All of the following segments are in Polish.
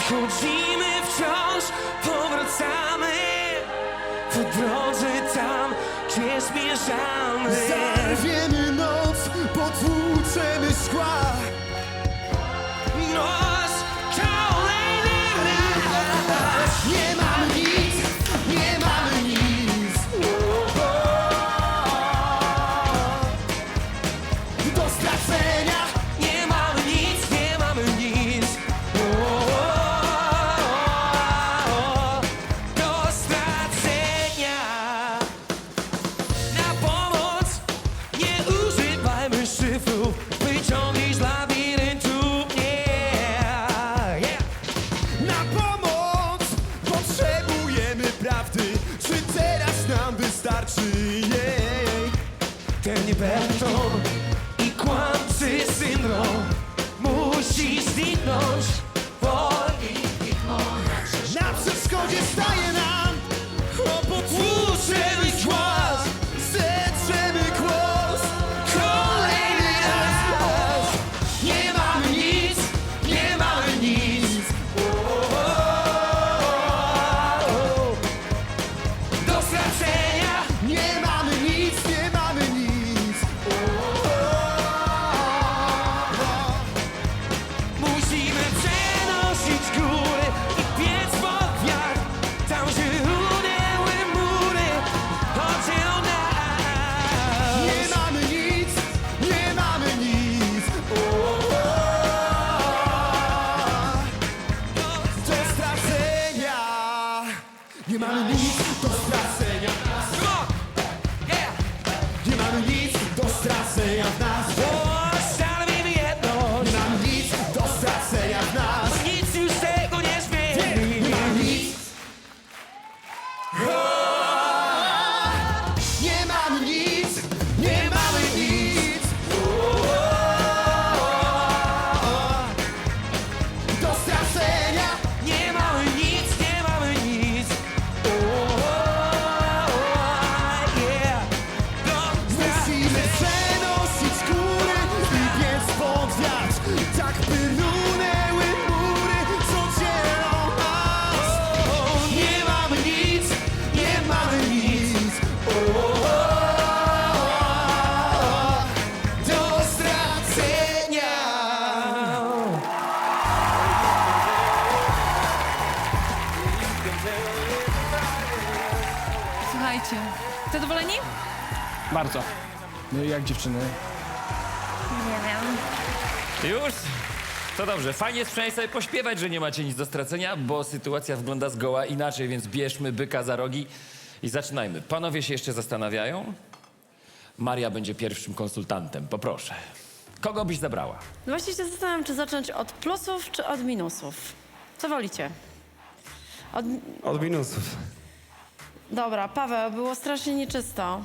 chodzimy wciąż, powracamy po drodze tam, gdzie zmierzamy. Zarwiemy Ten stracenia w nas Słuchajcie, zadowoleni? Bardzo. No i jak dziewczyny? Nie wiem. Już? To dobrze, fajnie jest przynajmniej sobie pośpiewać, że nie macie nic do stracenia, bo sytuacja wygląda zgoła inaczej, więc bierzmy byka za rogi i zaczynajmy. Panowie się jeszcze zastanawiają? Maria będzie pierwszym konsultantem, poproszę. Kogo byś zabrała? No właśnie się zastanawiam, czy zacząć od plusów, czy od minusów. Co wolicie? Od... Od minusów. Dobra, Paweł, było strasznie nieczysto.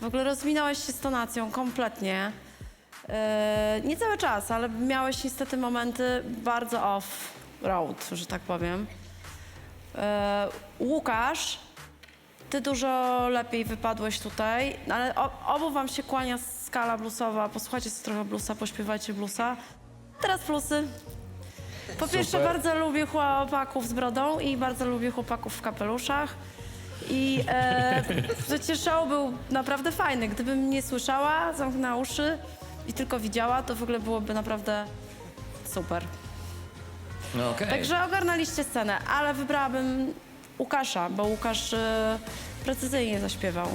W ogóle rozminąłeś się z tonacją kompletnie. Yy, nie cały czas, ale miałeś niestety momenty bardzo off-road, że tak powiem. Yy, Łukasz, ty dużo lepiej wypadłeś tutaj, no ale o, obu wam się kłania skala bluesowa. Posłuchajcie sobie trochę bluesa, pośpiewajcie bluesa. Teraz plusy. Po pierwsze, bardzo lubię chłopaków z brodą i bardzo lubię chłopaków w kapeluszach. I e, przecież show był naprawdę fajny. Gdybym nie słyszała, zamknęła uszy i tylko widziała, to w ogóle byłoby naprawdę super. No okej. Także ogarnęliście scenę, ale wybrałabym Łukasza, bo Łukasz e, precyzyjnie zaśpiewał.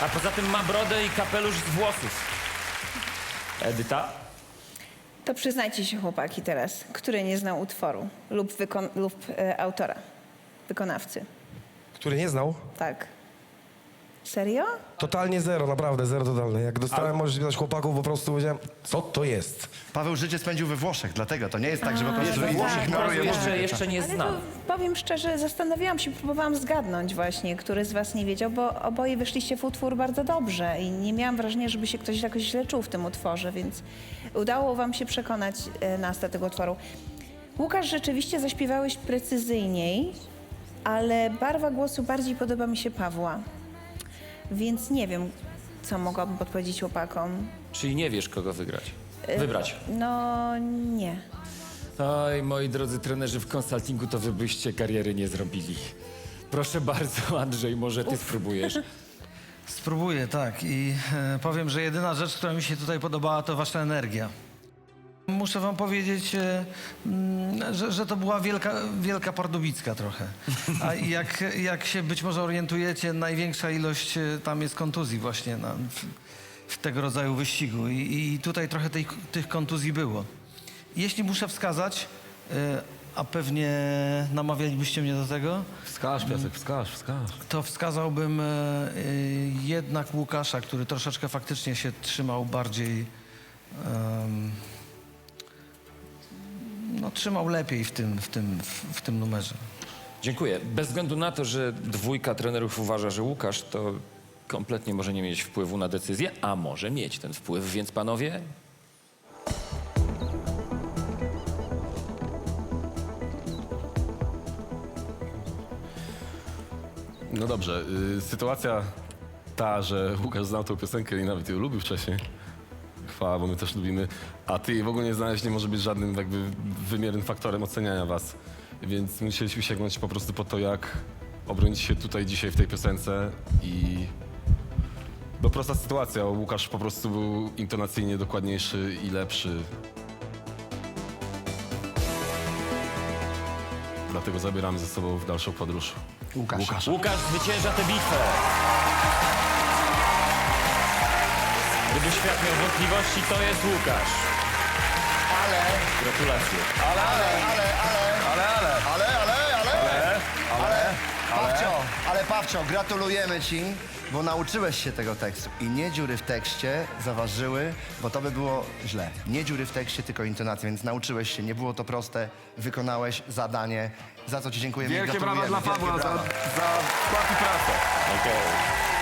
A poza tym ma brodę i kapelusz z włosów. Edyta? To przyznajcie się, chłopaki, teraz, który nie znał utworu lub, wykon- lub e, autora, wykonawcy. Który nie znał? Tak. Serio? Totalnie zero, naprawdę, zero totalne. Jak dostałem możliwość chłopaków, po prostu powiedziałem, co to jest? Paweł życie spędził we Włoszech, dlatego to nie jest tak, że po prostu tak. Włoszech ignoruje jeszcze, muzykę. jeszcze nie Ale znam. to, powiem szczerze, zastanawiałam się, próbowałam zgadnąć właśnie, który z was nie wiedział, bo oboje wyszliście w utwór bardzo dobrze i nie miałam wrażenia, żeby się ktoś jakoś źle czuł w tym utworze, więc udało wam się przekonać e, nas do tego utworu. Łukasz, rzeczywiście zaśpiewałeś precyzyjniej, ale barwa głosu bardziej podoba mi się Pawła. Więc nie wiem, co mogłabym podpowiedzieć chłopakom. Czyli nie wiesz, kogo wygrać. wybrać. No nie. Oj, moi drodzy trenerzy w konsultingu, to wy byście kariery nie zrobili. Proszę bardzo, Andrzej, może ty spróbujesz. Spróbuję, tak. I e, powiem, że jedyna rzecz, która mi się tutaj podobała, to wasza energia. Muszę wam powiedzieć, e, mm, że, że to była wielka, wielka pardubicka trochę. A jak, jak się być może orientujecie, największa ilość e, tam jest kontuzji właśnie na, w, w tego rodzaju wyścigu. I, i tutaj trochę tej, tych kontuzji było. Jeśli muszę wskazać, e, a pewnie namawialibyście mnie do tego, Wskaż, Piasek, wskaż, wskaż. to wskazałbym e, jednak Łukasza, który troszeczkę faktycznie się trzymał bardziej. em, no, trzymał lepiej w tym, w tym, w, w tym numerze. Dziękuję. Bez względu na to, że dwójka trenerów uważa, że Łukasz to kompletnie może nie mieć wpływu na decyzję, a może mieć ten wpływ, więc panowie, No dobrze, y, sytuacja ta, że Łukasz znał tą piosenkę i nawet ją lubił wcześniej. Chwała, bo my też lubimy. A ty jej w ogóle nie znaleźć nie może być żadnym jakby wymiernym faktorem oceniania was. Więc musieliśmy sięgnąć po prostu po to, jak obronić się tutaj dzisiaj w tej piosence i... No prosta sytuacja, Łukasz po prostu był intonacyjnie dokładniejszy i lepszy. Dlatego zabieramy ze sobą w dalszą podróż. Łukasz. Łukasz zwycięża tę bitwę. Gdyby świat miał wątpliwości, to jest Łukasz. Ale... Gratulacje. Ale, ale, ale, ale... Ale, ale. Ale, ale, ale. Ale, ale. Ale, Pawcio, ale Pawcio, gratulujemy ci, bo nauczyłeś się tego tekstu. I nie dziury w tekście zaważyły, bo to by było źle. Nie dziury w tekście, tylko intonacje, więc nauczyłeś się. Nie było to proste. Wykonałeś zadanie, za co ci dziękujemy Wielkie brawa dla Pawła Wielkie za, brawa. za pracę. Okej.